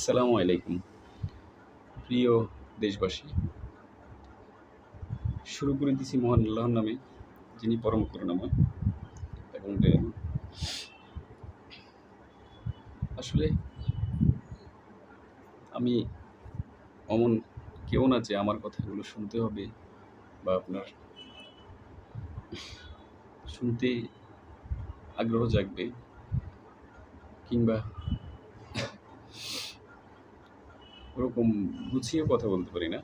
আসসালামু আলাইকুম। প্রিয় দেশবাসী, শুরু করে দিছি মহান আল্লাহর নামে, যিনি পরম করুণাময় এবং আসলে আমি অমন কেউ না যে আমার কথাগুলো শুনতে হবে বা আপনার শুনতে আগ্রহ জাগবে কিংবা ওরকম গুছিয়ে কথা বলতে পারি না।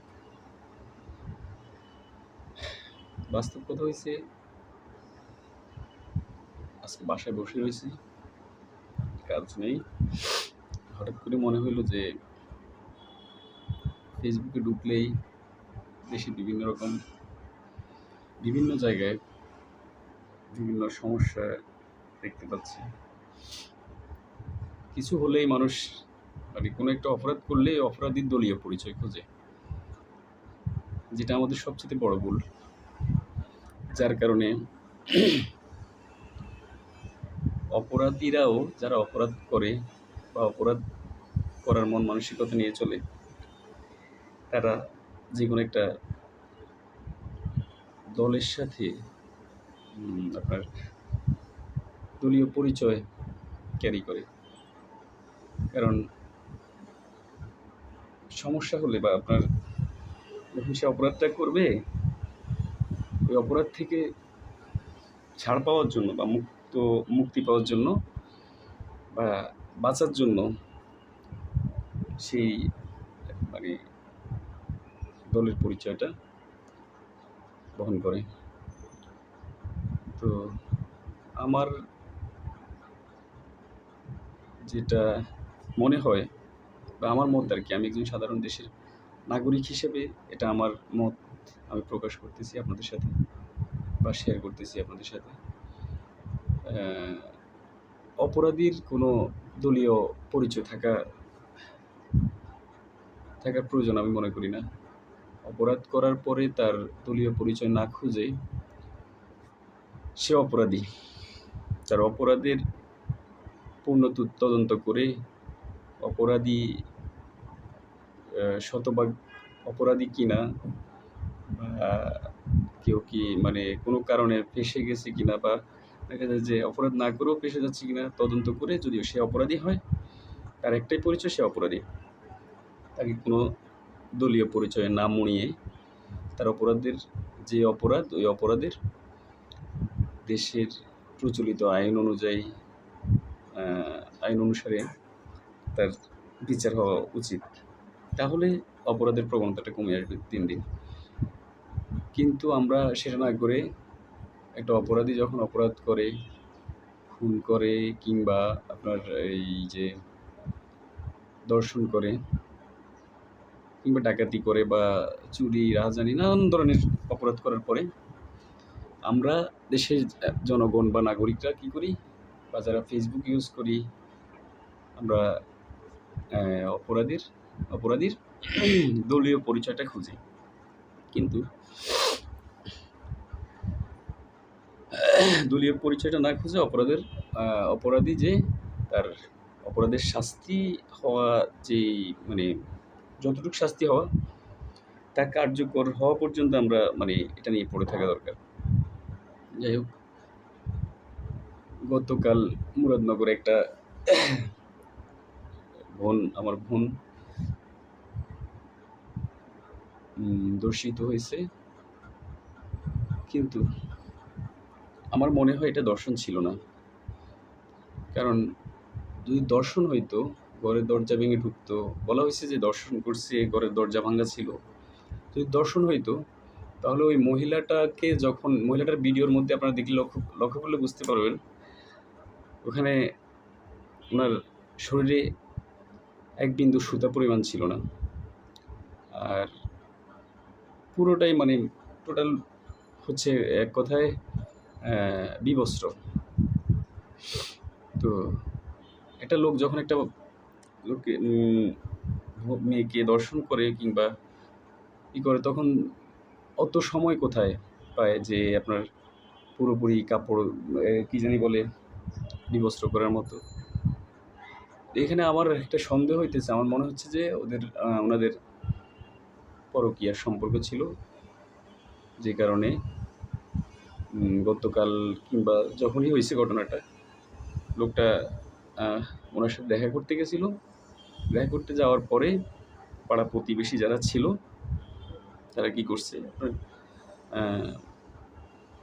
বাস্তব কথা হয়েছে আজকে বাসায় বসে রয়েছি কাজ নেই। হঠাৎ করে মনে হইল যে ফেসবুকে ঢুকলেই দেশে বিভিন্ন রকম, বিভিন্ন জায়গায় বিভিন্ন সমস্যা দেখতে পাচ্ছি। কিছু হলেই মানুষ মানে কোনো একটা অপরাধ করলে অপরাধীর দলীয় পরিচয় খোঁজে। যেটা আমাদের সবচেয়ে বড় ভুল। যার কারণে অপরাধীরাও যারা অপরাধ করে বা অপরাধ করার মন মানসিকতা নিয়ে চলে, তারা যে কোনো একটা দলের সাথে আপনার দলীয় পরিচয় ক্যারি করে। কারণ সমস্যা হলে বা আপনার যখন সে অপরাধটা করবে, ওই অপরাধ থেকে ছাড় পাওয়ার জন্য বা মুক্ত, মুক্তি পাওয়ার জন্য বা বাঁচার জন্য সেই মানে দলের পরিচয়টা বহন করে। তো আমার যেটা মনে হয় বা আমার মত আর কি। আমি একজন সাধারণ দেশের নাগরিক হিসেবে এটা আমার মত। আমি প্রকাশ করতেছি আপনাদের সাথে বা শেয়ার করতেছি আপনাদের সাথে। অপরাধীর কোনো দলীয় পরিচয় থাকা, থাকার প্রয়োজন আমি মনে করি না। অপরাধ করার পরে তার দলীয় পরিচয় না খুঁজে সে অপরাধী। তার অপরাধের পূর্ণ তদন্ত করে অপরাধী শতভাগ অপরাধী কিনা বা কেউ কি মানে কোনো কারণে ফেসে গেছে কিনা বা দেখা যায় যে অপরাধ না করেও ফেসে যাচ্ছে কিনা তদন্ত করে যদিও সে অপরাধী হয়, তার একটাই পরিচয়, সে অপরাধী। তাকে কোনো দলীয় পরিচয়ে না মুড়িয়ে তার অপরাধের যে অপরাধ, ওই অপরাধের দেশের প্রচলিত আইন অনুযায়ী আইন অনুসারে তার বিচার হওয়া উচিত। তাহলে অপরাধের প্রবণতাটা কমে আসবে দিন দিন। কিন্তু আমরা সেটা না করে একটা অপরাধী যখন অপরাধ করে, খুন করে কিংবা আপনার এই যে দর্শন করে কিংবা ডাকাতি করে বা চুরি, রাহাজানি নানান ধরনের অপরাধ করার পরে আমরা দেশের জনগণ বা নাগরিকরা কি করি? বা যারা ফেসবুক ইউজ করি। আমরা অপরাধীর অপরাধীর দলীয় পরিচয়টা খুঁজি। কিন্তু দলীয় পরিচয়টা না খুঁজে অপরাধের অপরাধী যে তার অপরাধের শাস্তি হওয়া যে মানে যতটুকু শাস্তি হওয়া, তা কার্যকর হওয়া পর্যন্ত আমরা মানে এটা নিয়ে পড়ে থাকা দরকার। যাই হোক, গতকাল মুরাদনগরে একটা বোন, আমার বোন দর্শিত হয়েছে। কিন্তু আমার মনে হয় এটা দর্শন ছিল না। কারণ যদি দর্শন হইতো, ঘরের দরজা ভেঙে ঢুকতো, বলা হয়েছে যে দর্শন করছে, ঘরের দরজা ভাঙা ছিল। যদি দর্শন হইতো, তাহলে ওই মহিলাটাকে যখন, মহিলাটার ভিডিওর মধ্যে আপনারা দেখলে লক্ষ্য লক্ষ্য করলে বুঝতে পারবেন, ওখানে ওনার শরীরে এক বিন্দু সুতা পরিমাণ ছিল না। আর পুরোটাই মানে টোটাল হচ্ছে এক কথায় বিবস্ত্র। তো একটা লোক যখন একটা লোককে মেয়েকে দর্শন করে কিংবা ই করে, তখন অত সময় কোথায় পায় যে আপনার পুরোপুরি কাপড় কি জানি বলে, বিবস্ত্র করার মতো? এখানে আমার একটা সন্দেহ হইতেছে। আমার মনে হচ্ছে যে ওদের ওনাদের পরকীয়ার সম্পর্ক ছিল। যে কারণে গতকাল কিংবা যখনই হয়েছে ঘটনাটা, লোকটা ওনার সাথে দেখা করতে গেছিল। দেখা করতে যাওয়ার পরে পাড়া প্রতিবেশী যারা ছিল, তারা কি করছে?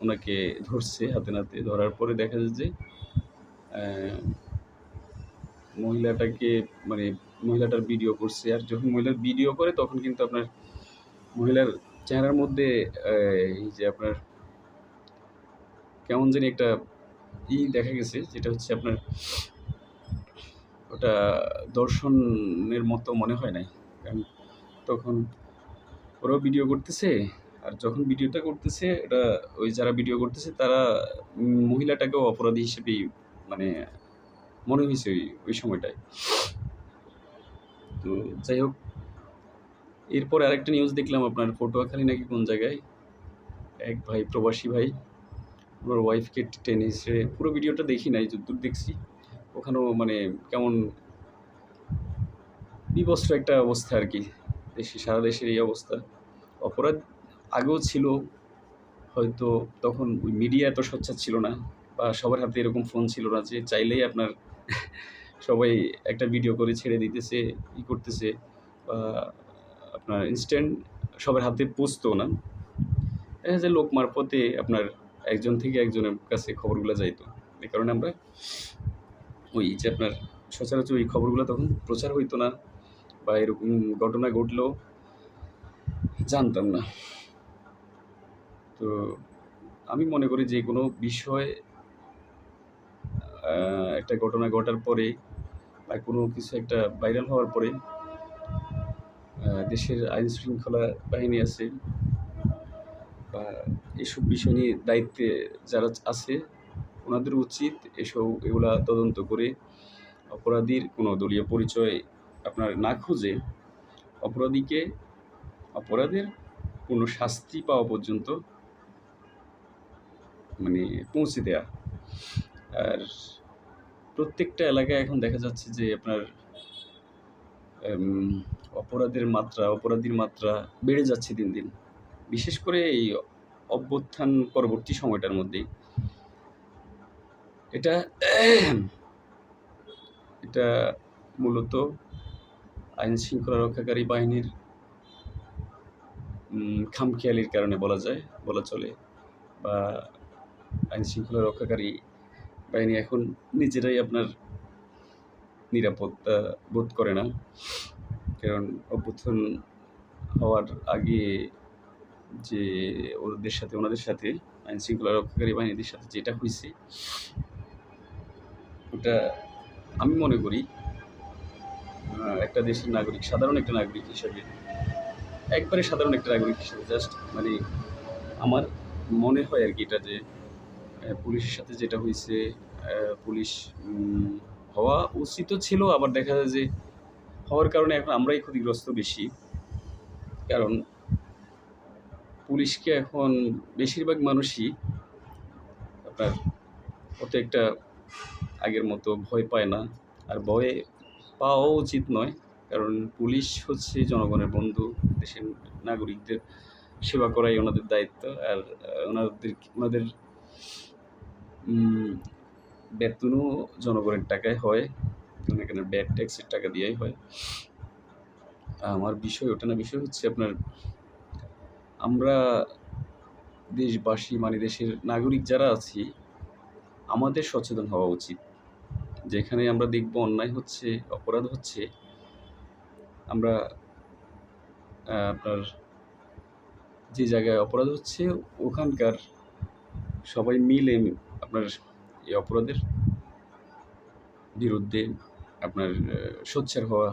ওনাকে ধরছে হাতে নাতে। ধরার পরে দেখা যায় যে মহিলাটাকে মানে মহিলাটার ভিডিও করছে। আর যখন মহিলার ভিডিও করে, তখন কিন্তু আপনার মহিলার চেহারার মধ্যে এই যে আপনার কেমন জানি একটা ই দেখা গেছে, যেটা হচ্ছে আপনার ওটা দর্শনের মতো মনে হয় নাই। কারণ তখন ওরাও ভিডিও করতেছে, আর যখন ভিডিওটা করতেছে এটা ওই যারা ভিডিও করতেছে, তারা মহিলাটাকেও অপরাধী হিসেবেই মানে মনে হয়েছে ওই ওই সময়টায়। তো যাই হোক, এরপর আরেকটা নিউজ দেখলাম আপনার, পটুয়াখালী নাকি কোন জায়গায়? এক ভাই, প্রবাসী ভাই, ওনার ওয়াইফকে টেনে হিসেবে পুরো ভিডিওটা দেখি নাই যদ্দূর দেখছি, ওখানেও মানে কেমন বিবস্ত্র একটা অবস্থা আর কি, দেশে, সারা দেশের এই অবস্থা। অপরাধ আগেও ছিল, হয়তো তখন ওই মিডিয়া এত সোচ্চার ছিল না, বা সবার হাতে এরকম ফোন ছিল না যে চাইলেই আপনার সবাই একটা ভিডিও করে ছেড়ে দিতেছে, ই করতেছে, বা আপনার ইনস্ট্যান্ট সবার হাতে পৌঁছতো না। দেখা যায় লোক মারফতে আপনার একজন থেকে একজনের কাছে খবরগুলো যাইতো। এই কারণে আমরা ওই যে আপনার সচরাচর ওই খবরগুলো তখন প্রচার হইতো না, বা এরকম ঘটনা ঘটলেও জানতাম না। তো আমি মনে করি যে কোনো বিষয় একটা ঘটনা ঘটার পরে বা কোনো কিছু একটা ভাইরাল হওয়ার পরে দেশের আইন শৃঙ্খলা বাহিনী আছে বা এসব বিষয় নিয়ে দায়িত্বে যারা আছে, ওনাদের উচিত এসব এগুলা তদন্ত করে অপরাধীর কোনো দলীয় পরিচয় আপনার না খুঁজে অপরাধীকে অপরাধের কোনো শাস্তি পাওয়া পর্যন্ত মানে পৌঁছে দেয়া। আর প্রত্যেকটা এলাকায় এখন দেখা যাচ্ছে যে আপনার অপরাধের মাত্রা, অপরাধীর মাত্রা বেড়ে যাচ্ছে দিন দিন। বিশেষ করে এই অভ্যুত্থান পরবর্তী সময়টার মধ্যেই। এটা এটা মূলত আইন শৃঙ্খলা রক্ষাকারী বাহিনীর খামখেয়ালির কারণে বলা যায়, বলা চলে। বা আইন শৃঙ্খলা রক্ষাকারী বাহিনী এখন নিজেরাই আপনার নিরাপত্তা বোধ করে না। কারণ অভ্যুত্থান হওয়ার আগে যে ওদের সাথে, ওনাদের সাথে আইন শৃঙ্খলা রক্ষাকারী বাহিনীদের সাথে যেটা হয়েছে, ওটা আমি মনে করি একটা দেশের নাগরিক, সাধারণ একটা নাগরিক হিসেবে, একবারে সাধারণ একটা নাগরিক হিসেবে জাস্ট মানে আমার মনে হয় আর কি এটা যে পুলিশের সাথে যেটা হয়েছে পুলিশ হওয়া উচিত ছিল, আবার দেখা যায় যে হওয়ার কারণে এখন আমরাই ক্ষতিগ্রস্ত বেশি। কারণ পুলিশকে এখন বেশিরভাগ মানুষই আপনার অত একটা আগের মতো ভয় পায় না। আর ভয়ে পাওয়াও উচিত নয়, কারণ পুলিশ হচ্ছে জনগণের বন্ধু, দেশের নাগরিকদের সেবা করাই ওনাদের দায়িত্ব। আর ওনাদের ওনাদের বেতনও জনগণের টাকায় হয়। এখানে ব্যাড ট্যাক্সের টাকা দিয়েই হয়। আমার বিষয়, ওটা না, বিষয় হচ্ছে আপনার, আমরা দেশবাসী মানে দেশের নাগরিক যারা আছি, আমাদের সচেতন হওয়া উচিত। যেখানে আমরা দেখব অন্যায় হচ্ছে, অপরাধ হচ্ছে, আমরা আপনার যে জায়গায় অপরাধ হচ্ছে, ওখানকার সবাই মিলে আপনার এই অপরাধের বিরুদ্ধে আপনার সোচ্চার হওয়া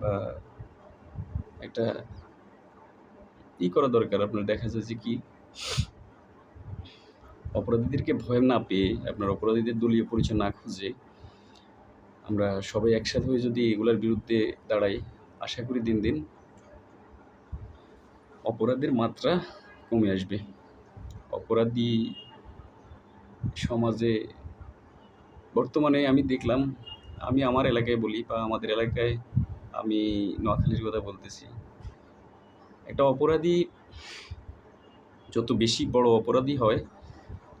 বা একটা ই করা দরকার। আপনার দেখা যায় যে কি, অপরাধীদেরকে ভয় না পেয়ে, আপনার অপরাধীদের দলীয় পরিচয় না খুঁজে আমরা সবাই একসাথে হয়ে যদি এগুলোর বিরুদ্ধে দাঁড়াই, আশা করি দিন দিন অপরাধের মাত্রা কমে আসবে। অপরাধী সমাজে বর্তমানে আমি দেখলাম, আমি আমার এলাকায় বলি বা আমাদের এলাকায় আমি নোয়াখালীর কথা বলতেছি, একটা অপরাধী যত বেশি বড় অপরাধী হয়,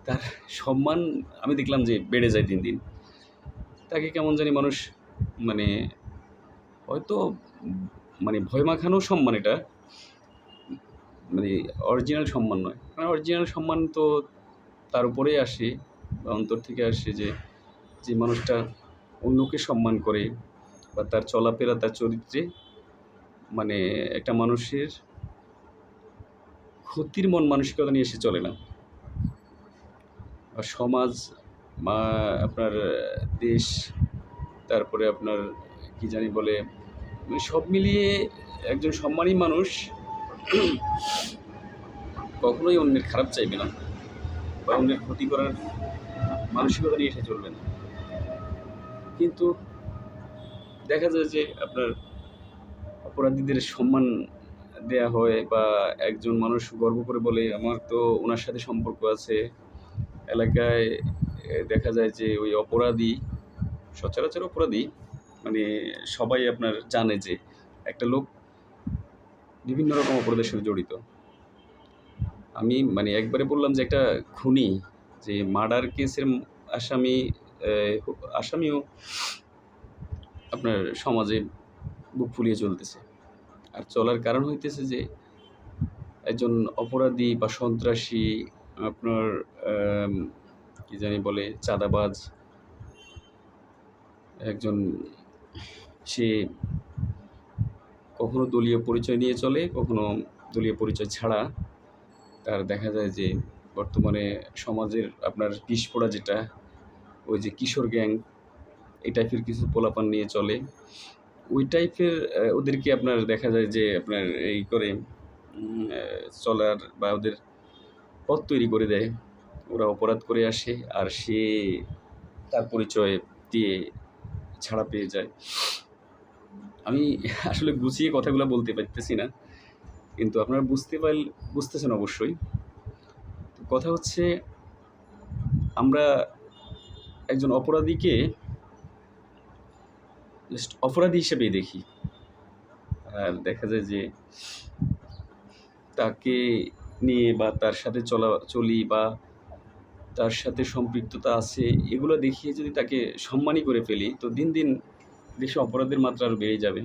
তার সম্মান আমি দেখলাম যে বেড়ে যায় দিন দিন। তাকে কেমন জানি মানুষ মানে হয়তো মানে ভয় মাখানো সম্মান এটা মানে অরিজিনাল সম্মান নয়। কারণ অরিজিনাল সম্মান তো তার উপরেই আসে বা অন্তর থেকে আসে যে যে মানুষটা অন্যকে সম্মান করে বা তার চলাফেরা, তার চরিত্রে মানে একটা মানুষের ক্ষতির মন মানসিকতা নিয়ে এসে চলে না। সমাজ বা আপনার দেশ, তারপরে আপনার কি জানি বলে মানে সব মিলিয়ে একজন সম্মানী মানুষ কখনোই অন্যের খারাপ চাইবে না। বা অন্যের ক্ষতি করার মানসিকতা নিয়ে এসে চলবে না। কিন্তু দেখা যায় যে আপনার অপরাধীদের সম্মান দেয়া হয় বা একজন মানুষ গর্ব করে বলে, আমার তো ওনার সাথে সম্পর্ক আছে। এলাকায় দেখা যায় যে ওই অপরাধী, সচরাচর অপরাধী মানে সবাই আপনার জানে যে একটা লোক বিভিন্ন রকম অপরাধের সাথে জড়িত। আমি মানে একবারে বললাম যে একটা খুনি, যে মার্ডার কেসের আসামি আসামিও আপনার সমাজে বুক ফুলিয়ে চলতেছে। আর চলার কারণ হইতেছে যে একজন অপরাধী বা সন্ত্রাসী আপনার কি জানি বলে, চাঁদাবাজ, একজন সে কখনো দলীয় পরিচয় নিয়ে চলে, কখনো দলীয় পরিচয় ছাড়া তার দেখা যায় যে বর্তমানে সমাজের আপনার পিস পড়া যেটা, ওই যে কিশোর গ্যাং, এই টাইপের কিছু পোলাপান নিয়ে চলে। ওই টাইপের ওদেরকে আপনার দেখা যায় যে আপনার এই করে চলার বা ওদের পথ তৈরি করে দেয়। ওরা অপরাধ করে আসে আর সে তার পরিচয় দিয়ে ছাড়া পেয়ে যায়। আমি আসলে গুছিয়ে কথাগুলো বলতে পারতেছি না। কিন্তু আপনারা বুঝতে পার, বুঝতেছেন অবশ্যই। কথা হচ্ছে, আমরা একজন অপরাধীকে জাস্ট অপরাধী হিসেবেই দেখি। আর দেখা যায় যে তাকে নিয়ে বা তার সাথে চলা, চলি বা তার সাথে সম্পৃক্ততা আছে, এগুলো দেখিয়ে যদি তাকে সম্মানই করে ফেলি, তো দিন দিন দেশে অপরাধের মাত্রা আরও বেড়ে যাবে।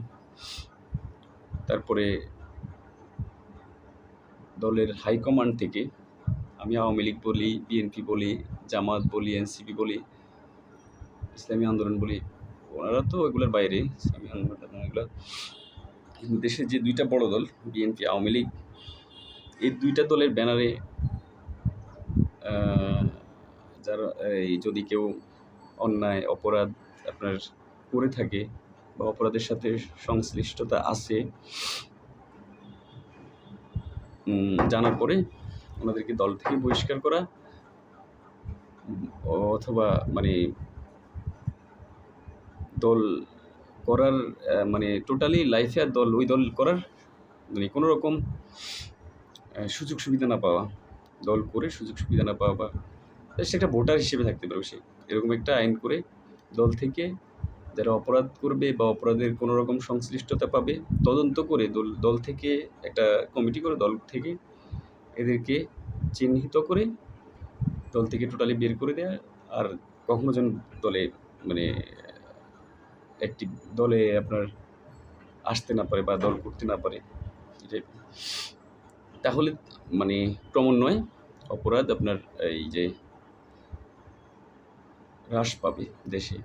তারপরে দলের হাইকমান্ড থেকে আমি আওয়ামী লীগ বলি বিএনপি বলি, জামাত বলি এনসিপি বলি, ইসলামী আন্দোলন বলি, ওনারা তো এগুলোর বাইরে, ইসলামী আন্দোলন এগুলো। দেশের যে দুইটা বড় দল বিএনপি আওয়ামী লীগ, এই দুইটা দলের ব্যানারে যারা, এই যদি কেউ অন্যায়, অপরাধ আপনার করে থাকে বা অপরাধের সাথে সংশ্লিষ্টতা আছে জানার পরে ওনাদেরকে দল থেকে বহিষ্কার করা অথবা মানে দল করার মানে টোটালি লাইফে আর দল, ওই দল করার মানে কোনো রকম সুযোগ সুবিধা না পাওয়া, দল করে সুযোগ সুবিধা না পাওয়া বা সে একটা ভোটার হিসেবে থাকতে পারবে সে এরকম একটা আইন করে দল থেকে যারা অপরাধ করবে বা অপরাধের কোনো রকম সংশ্লিষ্টতা পাবে, তদন্ত করে দল দল থেকে একটা কমিটি করে দল থেকে এদেরকে চিহ্নিত করে দল থেকে টোটালি বের করে দেয়া আর কখনো যেন দলে মানে একটি দলে আপনার আসতে না পারে বা দল করতে না পারে। তাহলে মানে ক্রমান্বয়ে অপরাধ আপনার এই যে হ্রাস পাবে দেশে।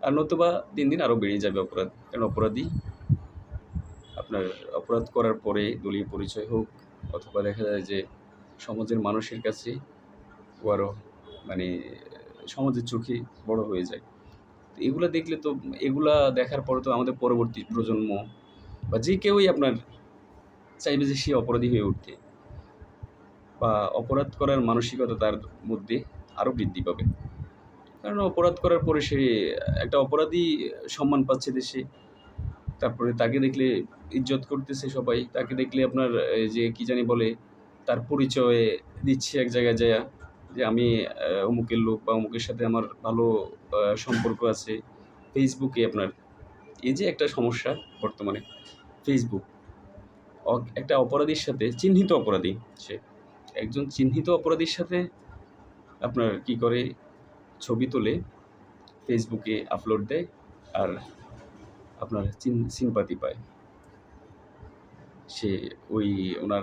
আর নতুবা দিন দিন আরও বেড়ে যাবে অপরাধ। কারণ অপরাধী আপনার অপরাধ করার পরে দলীয় পরিচয় হোক, অথবা দেখা যায় যে সমাজের মানুষের কাছে ও আরও মানে সমাজের চোখে বড় হয়ে যায়। তো এগুলো দেখলে তো এগুলা দেখার পরে তো আমাদের পরবর্তী প্রজন্ম বা যে কেউই আপনার চাইবে যে সে অপরাধী হয়ে উঠতে বা অপরাধ করার মানসিকতা তার মধ্যে আরও বৃদ্ধি পাবে। কারণ অপরাধ করার পরে সে একটা অপরাধী সম্মান পাচ্ছে দেশে। তারপরে তাকে দেখলে ইজ্জত করতেছে সবাই। তাকে দেখলে আপনার যে কি জানি বলে, তার পরিচয় দিচ্ছে এক জায়গায় যায় যে আমি অমুকের লোক বা অমুকের সাথে আমার ভালো সম্পর্ক আছে। ফেসবুকে আপনার, এই যে একটা সমস্যা বর্তমানে ফেসবুক একটা অপরাধীর সাথে, চিহ্নিত অপরাধী সে। একজন চিহ্নিত অপরাধীর সাথে আপনার কি করে ছবি তুলে ফেসবুকে আপলোড দেয় আর আপনার চিন সিম্পাতি পায়। সে ওই ওনার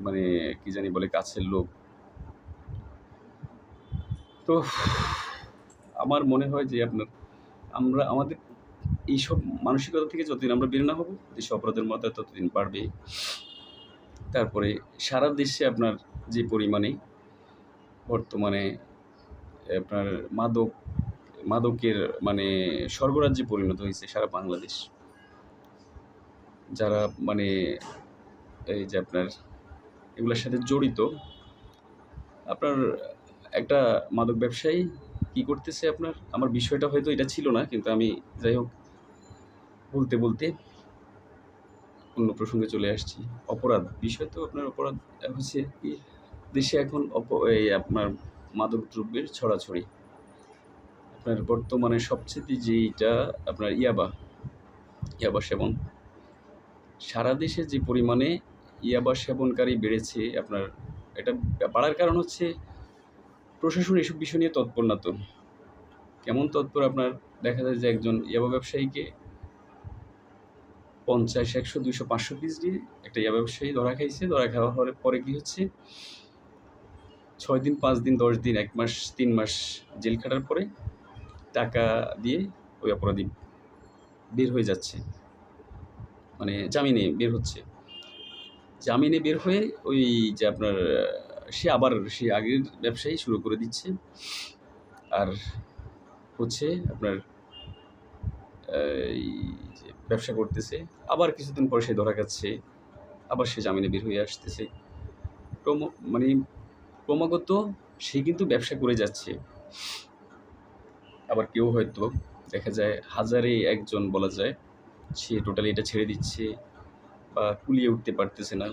মানে কি জানি বলে, কাছের লোক। তো আমার মনে হয় যে আপনার, আমরা, আমাদের এইসব মানসিকতা থেকে যতদিন আমরা বের না হব দেশে অপরাধের মাত্রা ততদিন বাড়বে। তারপরে সারা দেশে আপনার যে পরিমাণে বর্তমানে আপনার মাদক, মাদকের মানে স্বর্গরাজ্যে পরিণত হয়েছে সারা বাংলাদেশ। যারা মানে এই যে আপনার এগুলোর সাথে জড়িত, আপনার একটা মাদক ব্যবসায়ী কি করতেছে আপনার? আমার বিষয়টা হয়তো এটা ছিল না, কিন্তু আমি যাই হোক, বলতে বলতে অন্য প্রসঙ্গে চলে আসছি। অপরাধ বিষয় তো আপনার অপরাধ হচ্ছে কি? দেশে এখন অপ এই আপনার মাদক দ্রব্যের ছড়াছড়ি। আপনার বর্তমানে সবচেয়ে যেইটা আপনার ইয়াবা ইয়াবা সেবন। সারা দেশে যে পরিমাণে ইয়াবা সেবনকারী বেড়েছে আপনার, এটা বাড়ার কারণ হচ্ছে প্রশাসন এসব বিষয় নিয়ে তৎপর না তো। কেমন তৎপর আপনার, দেখা যায় যে একজন ইয়াবা ব্যবসায়ীকে পঞ্চাশ, একশো, দুইশো, পাঁচশো পিস দিয়ে একটা ইয়া ব্যবসায়ী ধরা খাইছে, ধরা খাওয়া হওয়ার পরে কি হচ্ছে? ছয় দিন, পাঁচ দিন, দশ দিন, এক মাস, তিন মাস জেল খাটার পরে টাকা দিয়ে ওই অপরাধী বের হয়ে যাচ্ছে। মানে জামিনে বের হচ্ছে। জামিনে বের হয়ে ওই যে আপনার, সে আবার সে আগের ব্যবসায়ী শুরু করে দিচ্ছে। আর হচ্ছে আপনার, এই যে ব্যবসা করতেছে। আবার কিছুদিন পরে সে ধরা খাচ্ছে। আবার সে জামিনে বের হয়ে আসতেছে। ক্রম মানে ক্রমাগত সে কিন্তু ব্যবসা করে যাচ্ছে। আবার কেউ হয়তো দেখা যায় হাজারে একজন বলা যায়, সে টোটালি এটা ছেড়ে দিচ্ছে বা কুলিয়ে উঠতে পারতেছে না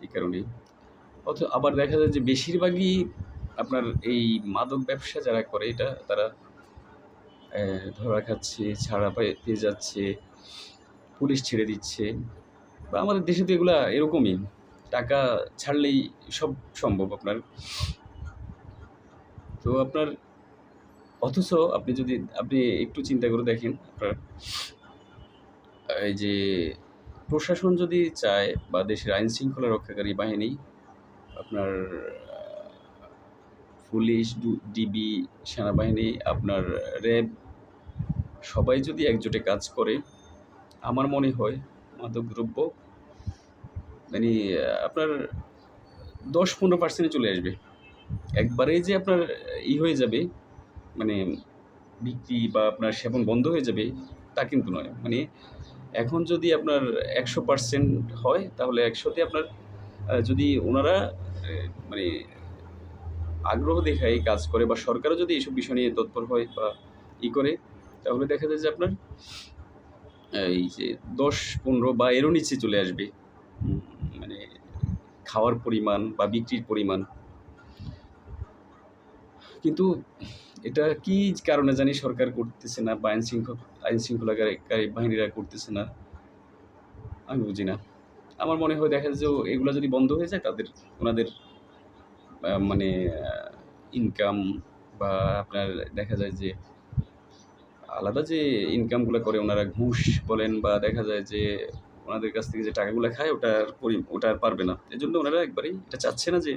এই কারণে। অথ আবার দেখা যায় যে বেশিরভাগই আপনার এই মাদক ব্যবসা যারা করে এটা তারা ধরা খাচ্ছে, ছাড়া পায়ে যাচ্ছে, পুলিশ ছেড়ে দিচ্ছে। বা আমাদের দেশে তো এগুলা এরকমই। টাকা ছাড়লেই সব সম্ভব আপনার। তো আপনার, অথচ আপনি যদি, আপনি একটু চিন্তা করে দেখেন আপনার, এই যে প্রশাসন যদি চায় বা দেশের আইন শৃঙ্খলা রক্ষাকারী বাহিনী, আপনার, পুলিশ ডিবি, সেনাবাহিনী, আপনার র্যাব, সবাই যদি একজোটে কাজ করে, আমার মনে হয় মাদকদ্রব্য মানে আপনার দশ পনেরো পার্সেন্টে চলে আসবে। একবারেই যে আপনার ই হয়ে যাবে মানে বিক্রি বা আপনার সেবন বন্ধ হয়ে যাবে, তা কিন্তু নয়। মানে এখন যদি আপনার একশো পার্সেন্ট হয়, তাহলে একশোতে আপনার যদি ওনারা মানে আগ্রহ দেখায়, কাজ করে বা সরকারও যদি এইসব বিষয় নিয়ে তৎপর হয় বা ই করে, তাহলে দেখা যায় যে আপনার এই যে দশ পনেরো বা এরও নিচে চলে আসবে। খাওয়ার পরিমাণ বা বিক্রির পরিমাণ। কিন্তু এটা কি কারণে জানি সরকার করতেছে না বা আইন আইন শৃঙ্খলাকারী বাহিনীরা করতেছে না, আমি বুঝি না। আমার মনে হয় দেখা যে এগুলো যদি বন্ধ হয়ে যায়, তাদের, ওনাদের মানে ইনকাম বা আপনার দেখা যায় যে আলাদা যে ইনকামগুলো করে, ওনারা ঘুষ বলেন বা দেখা যায় যে ওনাদের কাছ থেকে যে টাকাগুলো খায়, ওটার পরি ওটা আর পারবে না। এই জন্য ওনারা একবারেই এটা চাচ্ছে না যে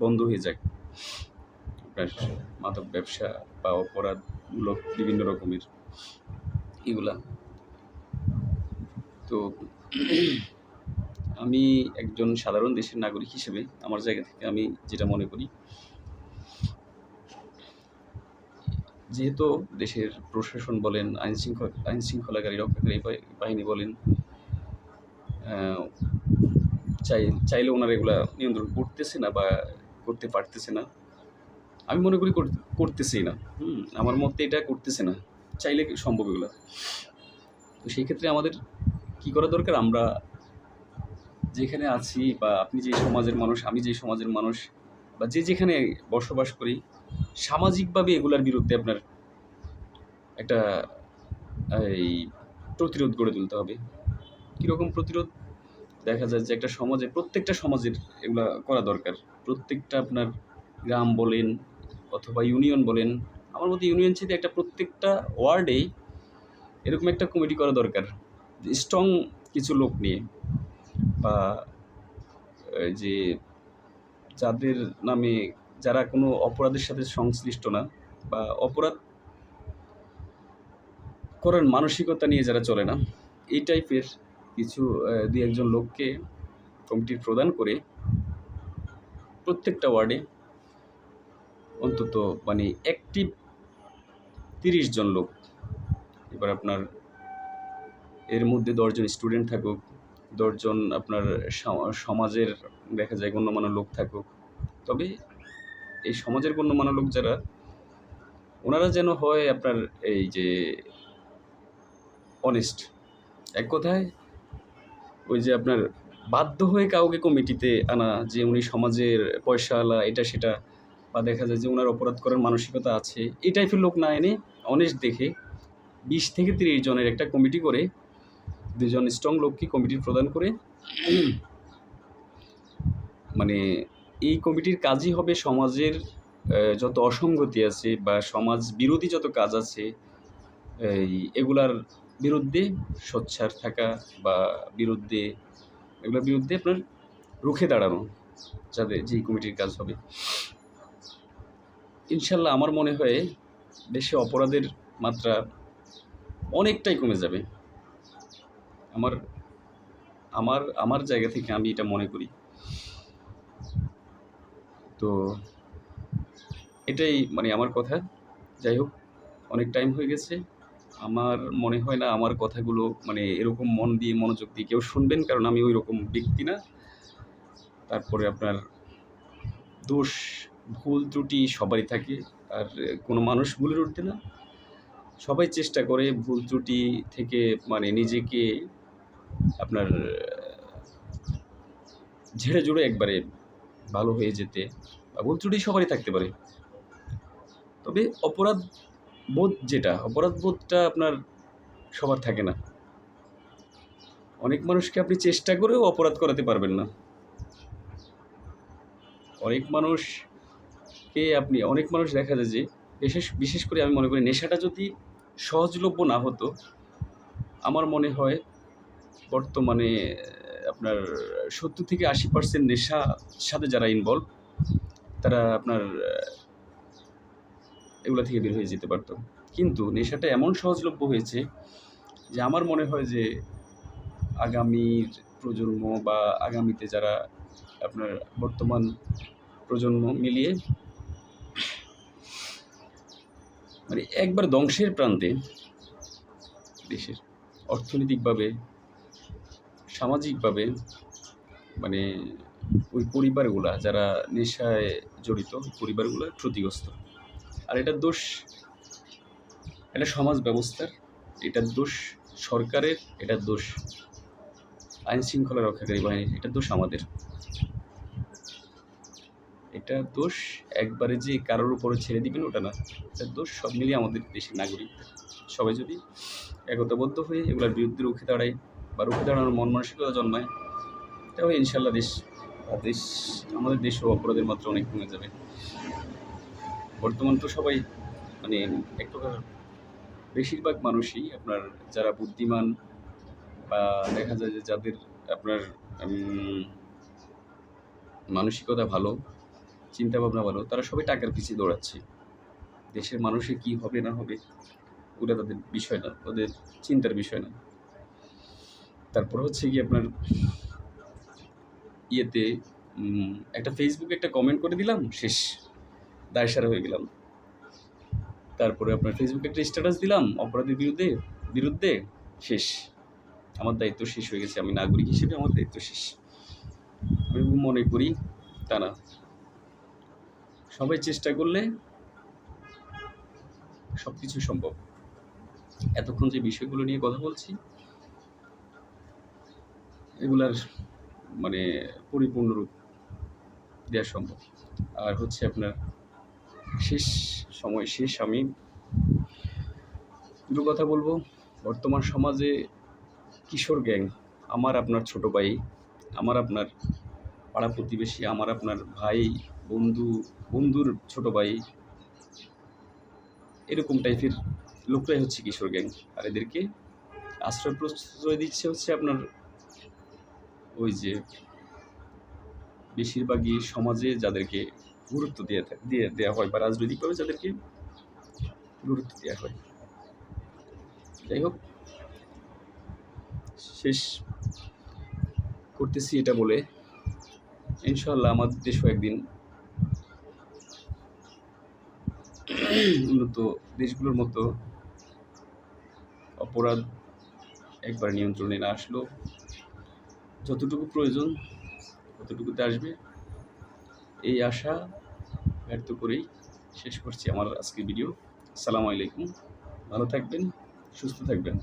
বন্ধ হয়ে যাক। মাদক ব্যবসা বা অপরাধমূলক বিভিন্ন রকমের এগুলা। তো আমি একজন সাধারণ দেশের নাগরিক হিসেবে আমার জায়গা থেকে আমি যেটা মনে করি, যেহেতু দেশের প্রশাসন বলেন আইন শৃঙ্খলা আইন শৃঙ্খলাকারী রক্ষাকারী বাহিনী বলেন চাই, চাইলে ওনারা এগুলা নিয়ন্ত্রণ করতেছে না বা করতে পারতেছে না। আমি মনে করি কর- করতেছেই না। হুম, আমার মতে এটা করতেছে না। চাইলে সম্ভব এগুলো। তো সেই ক্ষেত্রে আমাদের কি করা দরকার? আমরা যেখানে আছি বা আপনি যে সমাজের মানুষ, আমি যে সমাজের মানুষ বা যে যেখানে বসবাস করি, সামাজিকভাবে এগুলার বিরুদ্ধে আপনার একটা, এই প্রতিরোধ গড়ে তুলতে হবে। কীরকম প্রতিরোধ? দেখা যায় যে একটা সমাজে, প্রত্যেকটা সমাজের এগুলা করা দরকার। প্রত্যেকটা আপনার গ্রাম বলেন অথবা ইউনিয়ন বলেন, আমার মতে ইউনিয়ন ছেড়ে একটা প্রত্যেকটা ওয়ার্ডেই এরকম একটা কমিটি করা দরকার। স্ট্রং কিছু লোক নিয়ে বা যে যাদের নামে যারা কোনো অপরাধের সাথে সংশ্লিষ্ট না বা অপরাধ করার মানসিকতা নিয়ে যারা চলে না, এই টাইপের কিছু দুই একজন লোককে কমিটির প্রদান করে প্রত্যেকটা ওয়ার্ডে অন্তত মানে অ্যাক্টিভ তিরিশ জন লোক, এবার আপনার এর মধ্যে দশজন স্টুডেন্ট থাকুক, দশজন আপনার সমাজের দেখা যায় গণ্যমান্য লোক থাকুক। তবে এই সমাজের গণ্যমান্য লোক যারা, ওনারা যেন হয় আপনার এই যে অনেস্ট এক কথায় ওই যে আপনার বাধ্য হয়ে কাউকে কমিটিতে আনা, যে উনি সমাজের পয়সাওয়ালা, এটা সেটা, বা দেখা যায় যে ওনার অপরাধ করার মানসিকতা আছে, এই টাইপের লোক না এনে অনেস্ট দেখে বিশ থেকে তিরিশ জনের একটা কমিটি করে, দুজন স্ট্রং লোককে কমিটি প্রদান করে মানে এই কমিটির কাজই হবে সমাজের যত অসঙ্গতি আছে বা সমাজ বিরোধী যত কাজ আছে এগুলার বিরুদ্ধে সোচ্চার থাকা বা বিরুদ্ধে, এগুলোর বিরুদ্ধে আপনার রুখে দাঁড়ানো যাদের যেই কমিটির কাজ হবে। ইনশাল্লাহ আমার মনে হয় দেশে অপরাধের মাত্রা অনেকটাই কমে যাবে। আমার আমার আমার জায়গা থেকে আমি এটা মনে করি। তো এটাই মানে আমার কথা। যাই হোক, অনেক টাইম হয়ে গেছে। আমার মনে হয় না আমার কথাগুলো মানে এরকম মন দিয়ে, মনোযোগ দিয়ে কেউ শুনবেন, কারণ আমি ওই রকম ব্যক্তি না। তারপরে আপনার দোষ, ভুল ত্রুটি সবারই থাকে, আর কোনো মানুষ ভুলের উঠতে না। সবাই চেষ্টা করে ভুল ত্রুটি থেকে মানে নিজেকে আপনার ঝেড়ে জুড়ে একবারে ভালো হয়ে যেতে, বা ভুল ত্রুটি সবারই থাকতে পারে। তবে অপরাধ বোধ যেটা অপরাধ বোধটা আপনার সবার থাকে না। অনেক মানুষকে আপনি চেষ্টা করেও অপরাধ করাতে পারবেন না। অনেক মানুষকে আপনি, অনেক মানুষ দেখা যায় যে, বিশেষ বিশেষ করে আমি মনে করি নেশাটা যদি সহজলভ্য না হতো, আমার মনে হয় বর্তমানে আপনার সত্তর থেকে আশি পার্সেন্ট নেশার সাথে যারা ইনভলভ তারা আপনার এগুলো থেকে বের হয়ে যেতে পারতো। কিন্তু নেশাটা এমন সহজলভ্য হয়েছে যে আমার মনে হয় যে আগামীর প্রজন্ম বা আগামীতে যারা আপনার বর্তমান প্রজন্ম মিলিয়ে মানে একবার ধ্বংসের প্রান্তে দেশের অর্থনৈতিকভাবে, সামাজিকভাবে মানে ওই পরিবারগুলা যারা নেশায় জড়িত পরিবারগুলো ক্ষতিগ্রস্ত। আর এটার দোষ, এটা সমাজ ব্যবস্থার এটার দোষ সরকারের এটার দোষ আইন শৃঙ্খলা রক্ষাকারী বাহিনীর এটা দোষ আমাদের। এটা দোষ একবারে যে কারোর উপরে ছেড়ে দিবেন ওটা না, এটা দোষ সব মিলিয়ে আমাদের দেশের নাগরিক। সবাই যদি একতাবদ্ধ হয়ে এগুলোর বিরুদ্ধে রুখে দাঁড়ায় বা রুখে দাঁড়ানোর মন মানসিকতা জন্মায়, তাহলে ইনশাল্লাহ দেশ দেশ, আমাদের দেশও অপরাধের মাত্রা অনেক কমে যাবে। বর্তমান তো সবাই মানে এক প্রকার বেশিরভাগ মানুষই আপনার যারা বুদ্ধিমান বা দেখা যায় যে যাদের আপনার মানসিকতা ভালো চিন্তা ভাবনা ভালো, তারা সবাই টাকার পিছিয়ে দৌড়াচ্ছে। দেশের মানুষে কি হবে না হবে, ওটা তাদের বিষয় না, ওদের চিন্তার বিষয় না। তারপর হচ্ছে কি আপনার ইয়েতে একটা ফেসবুকে একটা কমেন্ট করে দিলাম, শেষ। দায়সারা হয়ে গেলাম। তারপরে আপনার ফেসবুকে একটা স্ট্যাটাস দিলাম, অপরাধের বিরুদ্ধে বিরুদ্ধে, শেষ। আমার দায়িত্ব শেষ হয়ে গেছে, আমি নাগরিক হিসেবে আমার দায়িত্ব শেষ। আমি মনে করি, তা না। সবাই চেষ্টা করলে সব কিছু সম্ভব। এতক্ষণ যে বিষয়গুলো নিয়ে কথা বলছি, এগুলার মানে পরিপূর্ণ রূপ দেওয়া সম্ভব। আর হচ্ছে আপনার শেষ সময় শেষ আমি দুটো কথা বলব। বর্তমান সমাজে কিশোর গ্যাং, আমার আপনার ছোট ভাই, আমার আপনার পাড়া প্রতিবেশী, আমার আপনার ভাই, বন্ধু, বন্ধুর ছোট ভাই, এরকম টাইপের লোকরাই হচ্ছে কিশোর গ্যাং। আর এদেরকে আশ্রয় প্রশ্রয় দিচ্ছে হচ্ছে আপনার ওই যে বেশিরভাগই সমাজে যাদেরকে গুরুত্ব দিয়ে দিয়ে দেওয়া হয় বা রাজনৈতিকভাবে যাদেরকে গুরুত্ব দেওয়া হয়। যাই হোক, শেষ করতেছি এটা বলে। ইনশাল্লাহ আমাদের দেশও একদিন উন্নত দেশগুলোর মতো অপরাধ একবার নিয়ন্ত্রণে না আসলো যতটুকু প্রয়োজন ততটুকুতে আসবে। এই আশা ব্যর্থ করেই শেষ করছি আমার আজকের ভিডিও আসসালামু আলাইকুম। ভালো থাকবেন সুস্থ থাকবেন।